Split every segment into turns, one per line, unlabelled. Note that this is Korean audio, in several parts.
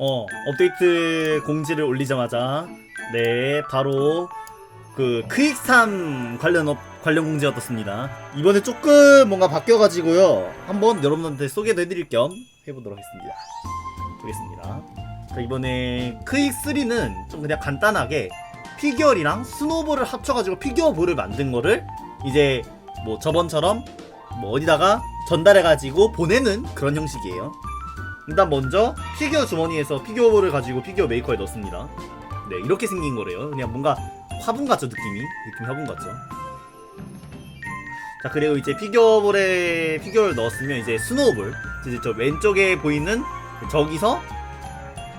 어 업데이트 공지를 올리자마자 네 바로 그 크익3 관련 업 관련 공지가 떴습니다. 이번에 조금 뭔가 바뀌어가지고요. 한번 여러분한테 소개도 해드릴 겸 해보도록 하겠습니다. 보겠습니다. 자, 이번에 크익3는 좀 그냥 간단하게 피규어랑 스노볼을 합쳐가지고 피규어볼을 만든 거를 이제 뭐 저번처럼 뭐 어디다가 전달해가지고 보내는 그런 형식이에요. 일단 먼저 피규어 주머니에서 피규어볼을 가지고 피규어 메이커에 넣습니다. 네 이렇게 생긴 거래요. 그냥 뭔가 화분 같죠 느낌이 느낌 화분 같죠. 자 그리고 이제 피규어볼에 피규어를 넣었으면 이제 스노우볼 이제 저 왼쪽에 보이는 저기서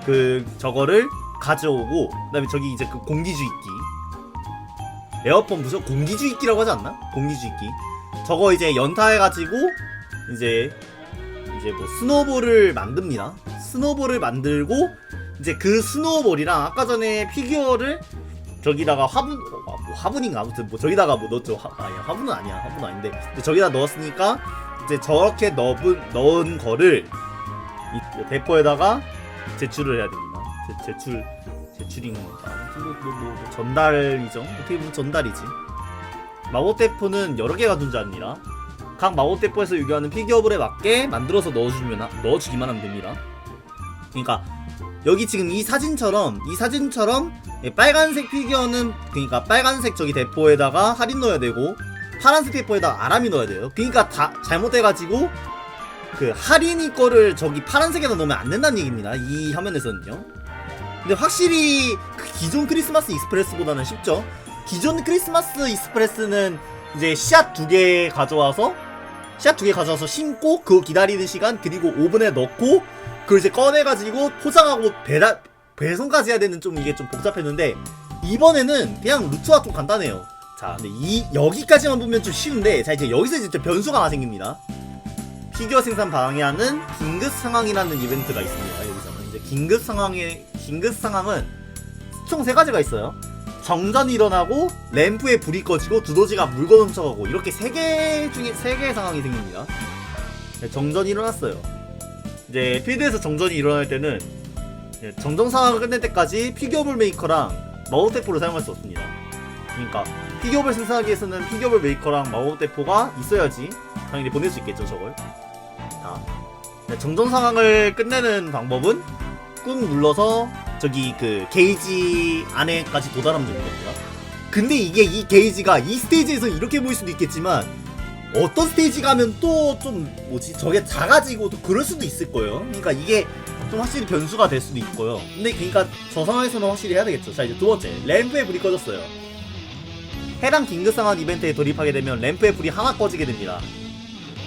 그 저거를 가져오고 그 다음에 저기 이제 그 공기주입기 에어펌 무슨 공기주입기라고 하지 않나? 공기주입기 저거 이제 연타해가지고 이제 이제 뭐 스노볼을 만듭니다. 스노볼을 만들고 이제 그 스노볼이랑 아까 전에 피규어를 저기다가 화분 어, 뭐 화분인가 아무튼 뭐 저기다가 뭐 넣었죠. 화, 아니야 화분은 아니야 화분은 아닌데 저기다 넣었으니까 이제 저렇게 넣은 넣은 거를 이 대포에다가 제출을 해야 됩니다. 제, 제출 제출인? 아무튼 뭐, 뭐, 뭐, 뭐 전달이죠. 어떻게 보면 전달이지. 마법 대포는 여러 개가 존재합니다. 각 마법 대포에서 유교하는 피규어볼에 맞게 만들어서 넣어주면 하- 넣어주기만 하면 됩니다. 그러니까 여기 지금 이 사진처럼 이 사진처럼 예, 빨간색 피규어는 그러니까 빨간색 저기 대포에다가 할인 넣어야 되고 파란색 대포에다가 아람이 넣어야 돼요. 그러니까 다 잘못돼가지고 그 할인이 거를 저기 파란색에다 넣으면 안 된다는 얘기입니다. 이 화면에서는요. 근데 확실히 그 기존 크리스마스 익스프레스보다는 쉽죠. 기존 크리스마스 익스프레스는 이제 씨앗 두 개 가져와서 씨앗 두 개 가져와서 심고 그거 기다리는 시간 그리고 오븐에 넣고 그걸 이제 꺼내가지고 포장하고 배달 배송까지 해야 되는 좀 이게 좀 복잡했는데 이번에는 그냥 루트가 좀 간단해요. 자, 근데 이 여기까지만 보면 좀 쉬운데 자 이제 여기서 이제 변수가 하나 생깁니다. 피규어 생산 방해하는 긴급 상황이라는 이벤트가 있습니다. 여기서는 이제 긴급 상황의 긴급 상황은 총 세 가지가 있어요. 정전이 일어나고 램프에 불이 꺼지고 두더지가 물건 훔쳐가고 이렇게 세 개 중에 세 개의 상황이 생깁니다. 네, 정전이 일어났어요. 이제 필드에서 정전이 일어날 때는 네, 정전 상황을 끝낼 때까지 피규어볼 메이커랑 마법 대포를 사용할 수 없습니다. 그러니까 피규어볼 생산하기 위해서는 피규어볼 메이커랑 마법 대포가 있어야지 당연히 보낼 수 있겠죠 저걸. 자, 네, 정전 상황을 끝내는 방법은 꾹 눌러서 저기 그 게이지 안에까지 도달하면 되는 겁니다. 근데 이게 이 게이지가 이 스테이지에서 이렇게 보일 수도 있겠지만 어떤 스테이지 가면 또 좀 뭐지 저게 작아지고 또 그럴 수도 있을 거예요. 그러니까 이게 좀 확실히 변수가 될 수도 있고요. 근데 그러니까 저 상황에서는 확실히 해야 되겠죠. 자 이제 두 번째 램프에 불이 꺼졌어요. 해당 긴급 상황 이벤트에 돌입하게 되면 램프에 불이 하나 꺼지게 됩니다.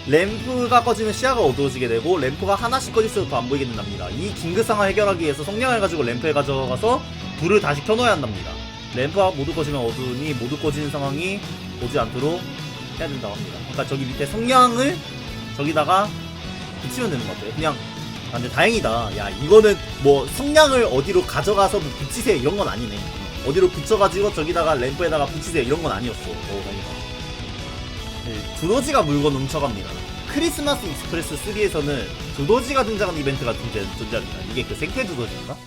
램프가 꺼지면 시야가 어두워지게 되고 램프가 하나씩 꺼질수록 더 안 보이게 된답니다. 이 긴급 상황 해결하기 위해서 성냥을 가지고 램프에 가져가서 불을 다시 켜놓아야 한답니다. 램프가 모두 꺼지면 어두우니 모두 꺼지는 상황이 오지 않도록 해야 된다고 합니다. 그러니까 저기 밑에 성냥을 저기다가 붙이면 되는 것 같아요. 그냥 아, 근데 다행이다. 야 이거는 뭐 성냥을 어디로 가져가서 뭐 붙이세요 이런 건 아니네. 어디로 붙여가지고 저기다가 램프에다가 붙이세요 이런 건 아니었어. 어, 다행이다. 네, 두더지가 물건 훔쳐갑니다. 크리스마스 익스프레스 3에서는 두더지가 등장하는 이벤트가 존재, 존재합니다. 이게 그 생태 두더지인가?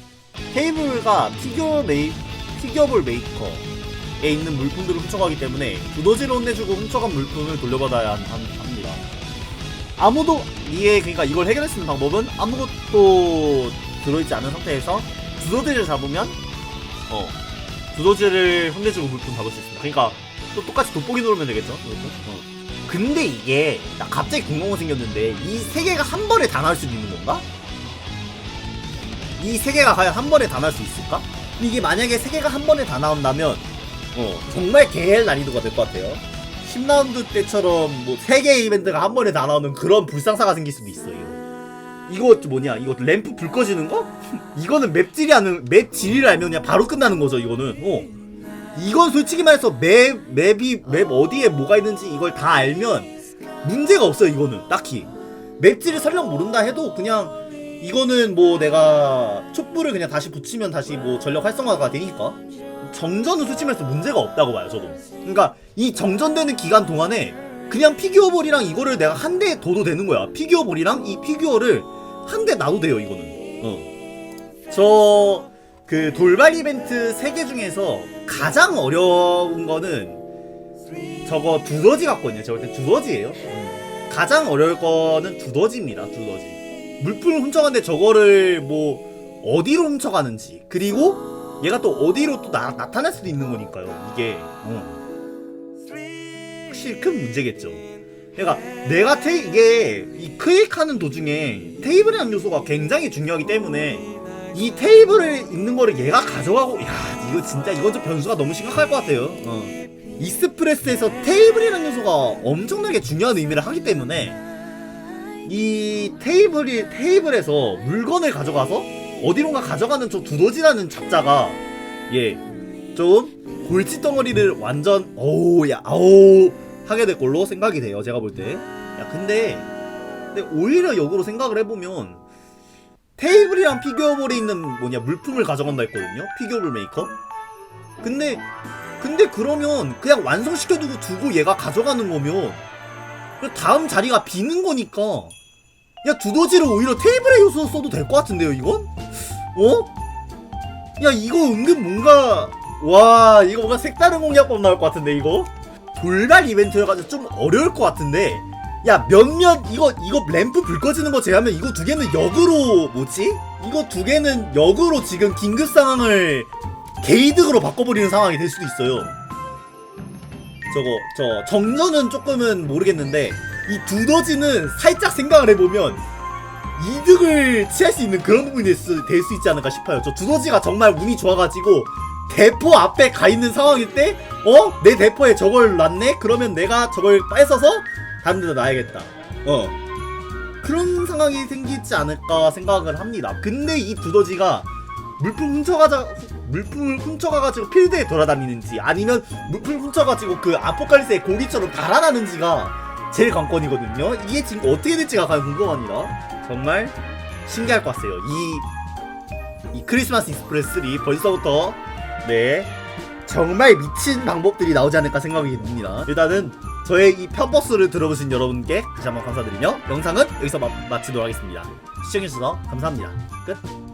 테이블과 피규어 메이, 피규어볼 메이커에 있는 물품들을 훔쳐가기 때문에 두더지를 혼내주고 훔쳐간 물품을 돌려받아야 합니다. 아무도 이에 그러니까 이걸 해결할 수 있는 방법은 아무것도 들어있지 않은 상태에서 두더지를 잡으면 어 두더지를 혼내주고 물품 잡을 수 있습니다. 그러니까 또 똑같이 돋보기 누르면 되겠죠? 이것도? 어. 근데 이게 나 갑자기 궁금한 거 생겼는데 이 세 개가 한 번에 다 나올 수 있는 건가? 이 세 개가 과연 한 번에 다 나올 수 있을까? 이게 만약에 세 개가 한 번에 다 나온다면 어 정말 개헬 난이도가 될 것 같아요. 10라운드 때처럼 뭐 세 개의 이벤트가 한 번에 다 나오는 그런 불상사가 생길 수도 있어요. 이거 뭐냐? 이거 램프 불 꺼지는 거? 이거는 맵질이 아는 맵 질을 알면 그냥 바로 끝나는 거죠. 이거는. 어. 이건 솔직히 말해서 맵 맵이 맵 어디에 뭐가 있는지 이걸 다 알면 문제가 없어요. 이거는 딱히 맵질을 설령 모른다 해도 그냥 이거는 뭐 내가 촛불을 그냥 다시 붙이면 다시 뭐 전력 활성화가 되니까 정전은 솔직히 말해서 문제가 없다고 봐요. 저도. 그러니까 이 정전되는 기간 동안에 그냥 피규어 볼이랑 이거를 내가 한 대 둬도 되는 거야. 피규어 볼이랑 이 피규어를 한 대 놔도 돼요. 이거는. 어. 저 그 돌발 이벤트 3개 중에서 가장 어려운 거는 저거 두더지 같거든요. 제가 볼때 두더지예요. 음. 가장 어려울 거는 두더지입니다. 두더지. 물품을 훔쳐갔는데 저거를 뭐 어디로 훔쳐가는지 그리고 얘가 또 어디로 또 나, 나타날 수도 있는 거니까요. 이게 어. 확실히 큰 문제겠죠. 그러니까 내가 테 이게 이 클릭하는 도중에 테이블이라는 요소가 굉장히 중요하기 때문에 이 테이블을 있는 거를 얘가 가져가고 야 이거 진짜 이건 좀 변수가 너무 심각할 것 같아요. 어. 이스프레스에서 테이블이라는 요소가 엄청나게 중요한 의미를 하기 때문에 이 테이블이 테이블에서 물건을 가져가서 어디론가 가져가는 저 두더지라는 잡자가 예좀 골치 덩어리를 완전 어우 야 아우 하게 될 걸로 생각이 돼요. 제가 볼 때. 야 근데 근데 오히려 역으로 생각을 해보면 테이블이랑 피규어볼에 있는 뭐냐 물품을 가져간다 했거든요. 피규어볼 메이커. 근데 근데 그러면 그냥 완성시켜두고 두고 얘가 가져가는 거면 그 다음 자리가 비는 거니까 야 두더지를 오히려 테이블의 요소 써도 될 것 같은데요 이건? 어? 야 이거 은근 뭔가 와 이거 뭔가 색다른 공략법 나올 것 같은데 이거? 돌발 이벤트여가지고 좀 어려울 것 같은데 야 몇몇 이거 이거 램프 불 꺼지는 거 제하면 이거 두 개는 역으로 뭐지? 이거 두 개는 역으로 지금 긴급 상황을 게이득으로 바꿔버리는 상황이 될 수도 있어요. 저거 저 정전은 조금은 모르겠는데 이 두더지는 살짝 생각을 해보면 이득을 취할 수 있는 그런 부분이 될 수, 될수 있지 않을까 싶어요. 저 두더지가 정말 운이 좋아가지고 대포 앞에 가 있는 상황일 때, 어? 내 대포에 저걸 놨네? 그러면 내가 저걸 뺏어서 다른 데다 놔야겠다. 어. 그런 상황이 생기지 않을까 생각을 합니다. 근데 이 두더지가 물품 훔쳐가자, 물품을 훔쳐가가지고 필드에 돌아다니는지 아니면 물품 훔쳐가지고 그 아포칼리스의 고기처럼 달아나는지가 제일 관건이거든요. 이게 지금 어떻게 될지가 궁금합니다. 정말 신기할 것 같아요. 이, 이 크리스마스 익스프레스 3 벌써부터 네 정말 미친 방법들이 나오지 않을까 생각이 듭니다. 일단은 저의 이 편버스를 들어보신 여러분께 다시 한번 감사드리며 영상은 여기서 마, 마치도록 하겠습니다. 시청해주셔서 감사합니다. 끝.